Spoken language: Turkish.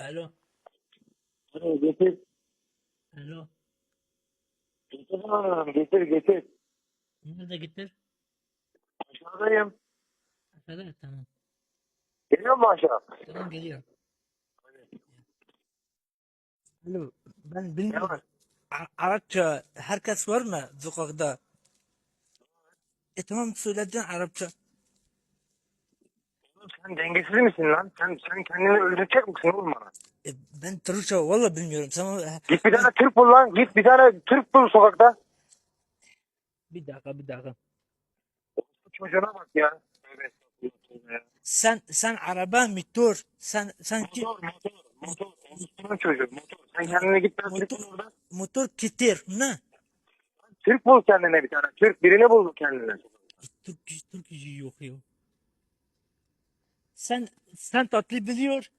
Alo. Hadi getir. Alo. Getir lan, getir getir. Nerede getir? Aşağıdayım. Aşağıda tamam. Geliyor mu aşağı? Tamam geliyor. Alo. Ben bilmiyorum. Arapça herkes var mı sokakta? E tamam söyledin Arapça. Sen dengesiz misin lan? Sen, sen kendini öldürecek misin oğlum bana? E, ben Türkçe valla bilmiyorum. Sana Git bir tane Türk bul lan. Git bir tane Türk bul sokakta. bir dakika bir dakika. Çocuğuna bak ya. Ya. Sen sen araba motor. Sen sen ki Motor, motor, motor. Çocuğu, motor. Sen kendine git ben Motor. bul orada. motor kitir ne? Türk bul kendine bir tane. Türk birini bul kendine. Türk Türk yok ya. Sen sen tatlı biliyor.